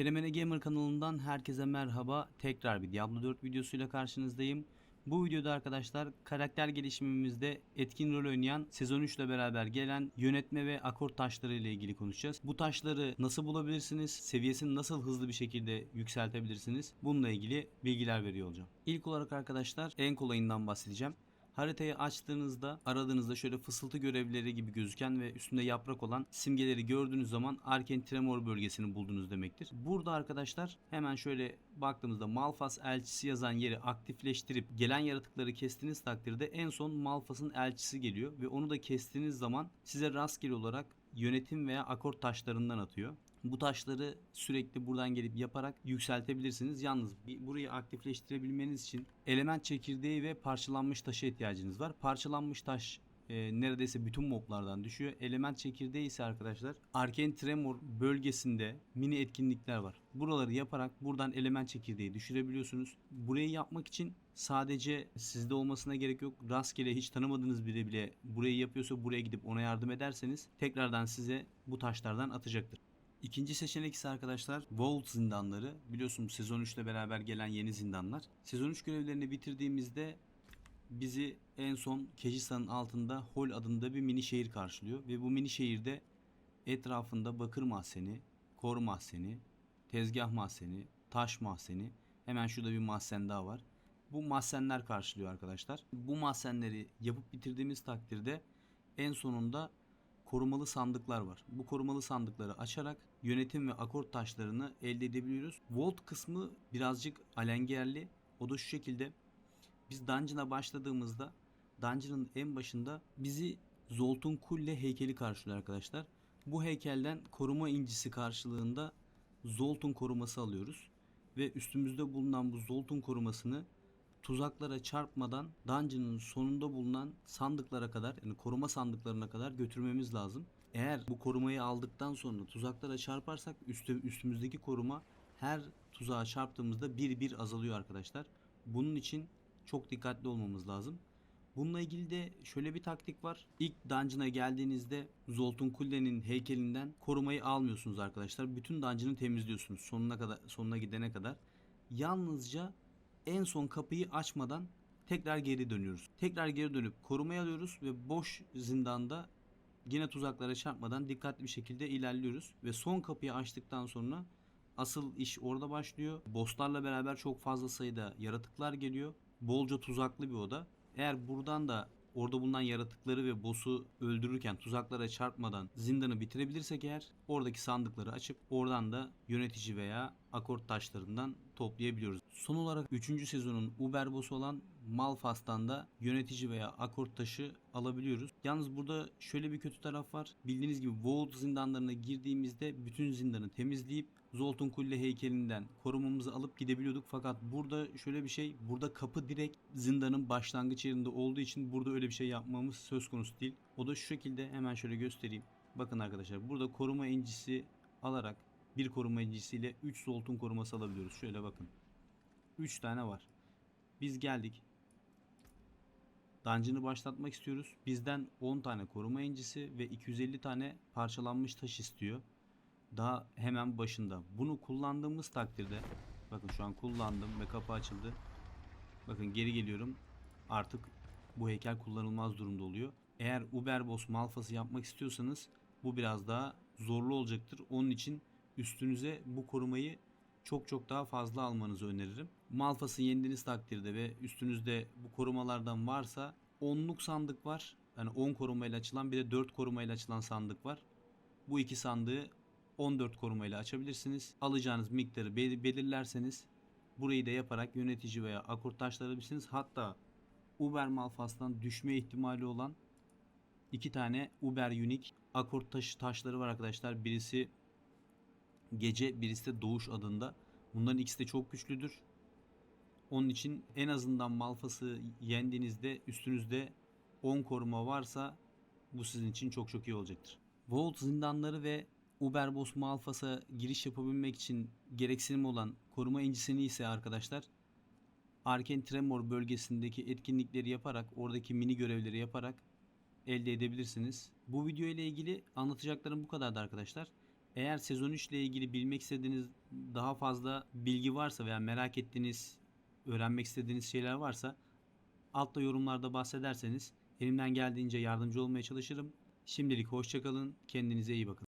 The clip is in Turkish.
Kelemene Gamer kanalından herkese merhaba. Tekrar bir Diablo 4 videosuyla karşınızdayım. Bu videoda arkadaşlar karakter gelişimimizde etkin rol oynayan sezon 3 ile beraber gelen yönetme ve akort taşları ile ilgili konuşacağız. Bu taşları nasıl bulabilirsiniz? Seviyesini nasıl hızlı bir şekilde yükseltebilirsiniz? Bununla ilgili bilgiler veriyor olacağım. İlk olarak arkadaşlar en kolayından bahsedeceğim. Haritayı açtığınızda aradığınızda şöyle fısıltı görevlileri gibi gözüken ve üstünde yaprak olan simgeleri gördüğünüz zaman Arken Tremor bölgesini buldunuz demektir. Burada arkadaşlar hemen şöyle baktığımızda Malfas elçisi yazan yeri aktifleştirip gelen yaratıkları kestiğiniz takdirde en son Malfas'ın elçisi geliyor ve onu da kestiğiniz zaman size rastgele olarak yönetim veya akort taşlarından atıyor. Bu taşları sürekli buradan gelip yaparak yükseltebilirsiniz. Yalnız burayı aktifleştirebilmeniz için element çekirdeği ve parçalanmış taşa ihtiyacınız var. Parçalanmış taş e, neredeyse bütün moblardan düşüyor. Element çekirdeği ise arkadaşlar Arcane Tremor bölgesinde mini etkinlikler var. Buraları yaparak buradan element çekirdeği düşürebiliyorsunuz. Burayı yapmak için sadece sizde olmasına gerek yok. Rastgele hiç tanımadığınız biri bile burayı yapıyorsa buraya gidip ona yardım ederseniz tekrardan size bu taşlardan atacaktır. İkinci seçenek ise arkadaşlar Vault zindanları. Biliyorsunuz sezon 3 ile beraber gelen yeni zindanlar. Sezon 3 görevlerini bitirdiğimizde bizi en son Kejisa'nın altında Hol adında bir mini şehir karşılıyor. Ve bu mini şehirde etrafında bakır mahzeni, kor mahzeni, tezgah mahzeni, taş mahzeni, hemen şurada bir mahzen daha var. Bu mahzenler karşılıyor arkadaşlar. Bu mahzenleri yapıp bitirdiğimiz takdirde en sonunda korumalı sandıklar var. Bu korumalı sandıkları açarak yönetim ve akort taşlarını elde edebiliyoruz. Vault kısmı birazcık alengerli. O da şu şekilde. Biz dungeon'a başladığımızda dungeon'ın en başında bizi Zoltun Kulle heykeli karşılıyor arkadaşlar. Bu heykelden koruma incisi karşılığında Zoltun koruması alıyoruz. Ve üstümüzde bulunan bu Zoltun korumasını tuzaklara çarpmadan dungeon'ın sonunda bulunan sandıklara kadar yani koruma sandıklarına kadar götürmemiz lazım. Eğer bu korumayı aldıktan sonra tuzaklara çarparsak üstü, üstümüzdeki koruma her tuzağa çarptığımızda bir bir azalıyor arkadaşlar. Bunun için çok dikkatli olmamız lazım. Bununla ilgili de şöyle bir taktik var. İlk dungeon'a geldiğinizde Zoltun Kulle'nin heykelinden korumayı almıyorsunuz arkadaşlar. Bütün dungeon'ı temizliyorsunuz sonuna kadar sonuna gidene kadar. Yalnızca en son kapıyı açmadan tekrar geri dönüyoruz. Tekrar geri dönüp korumayı alıyoruz ve boş zindanda yine tuzaklara çarpmadan dikkatli bir şekilde ilerliyoruz ve son kapıyı açtıktan sonra asıl iş orada başlıyor. Bosslarla beraber çok fazla sayıda yaratıklar geliyor. Bolca tuzaklı bir oda. Eğer buradan da orada bulunan yaratıkları ve boss'u öldürürken tuzaklara çarpmadan zindanı bitirebilirsek eğer oradaki sandıkları açıp oradan da yönetici veya akort taşlarından toplayabiliyoruz. Son olarak 3. sezonun Uber boss'u olan Malfas'tan da yönetici veya akort taşı alabiliyoruz. Yalnız burada şöyle bir kötü taraf var. Bildiğiniz gibi Vault zindanlarına girdiğimizde bütün zindanı temizleyip Zoltun Kulle heykelinden korumamızı alıp gidebiliyorduk. Fakat burada şöyle bir şey. Burada kapı direkt zindanın başlangıç yerinde olduğu için burada öyle bir şey yapmamız söz konusu değil. O da şu şekilde hemen şöyle göstereyim. Bakın arkadaşlar burada koruma incisi alarak bir koruma incisiyle 3 Zoltun koruması alabiliyoruz. Şöyle bakın. 3 tane var. Biz geldik. Dungeon'ı başlatmak istiyoruz. Bizden 10 tane koruma incisi ve 250 tane parçalanmış taş istiyor. Daha hemen başında. Bunu kullandığımız takdirde bakın şu an kullandım ve kapı açıldı. Bakın geri geliyorum. Artık bu heykel kullanılmaz durumda oluyor. Eğer Uberboss Malfas'ı yapmak istiyorsanız bu biraz daha zorlu olacaktır. Onun için üstünüze bu korumayı çok çok daha fazla almanızı öneririm. Malfas'ı yendiğiniz takdirde ve üstünüzde bu korumalardan varsa 10'luk sandık var. Yani 10 korumayla açılan bir de 4 korumayla açılan sandık var. Bu iki sandığı 14 korumayla açabilirsiniz. Alacağınız miktarı bel- belirlerseniz burayı da yaparak yönetici veya akort taşlayabilirsiniz. Hatta Uber Malfas'tan düşme ihtimali olan iki tane Uber Unique akort taşı taşları var arkadaşlar. Birisi gece birisi de doğuş adında. Bunların ikisi de çok güçlüdür. Onun için en azından Malfas'ı yendiğinizde üstünüzde 10 koruma varsa bu sizin için çok çok iyi olacaktır. Vault zindanları ve Uberboss Malfas'a giriş yapabilmek için gereksinim olan koruma incisini ise arkadaşlar Arken Tremor bölgesindeki etkinlikleri yaparak oradaki mini görevleri yaparak elde edebilirsiniz. Bu video ile ilgili anlatacaklarım bu kadardı arkadaşlar. Eğer sezon 3 ile ilgili bilmek istediğiniz daha fazla bilgi varsa veya merak ettiğiniz, öğrenmek istediğiniz şeyler varsa altta yorumlarda bahsederseniz elimden geldiğince yardımcı olmaya çalışırım. Şimdilik hoşçakalın. Kendinize iyi bakın.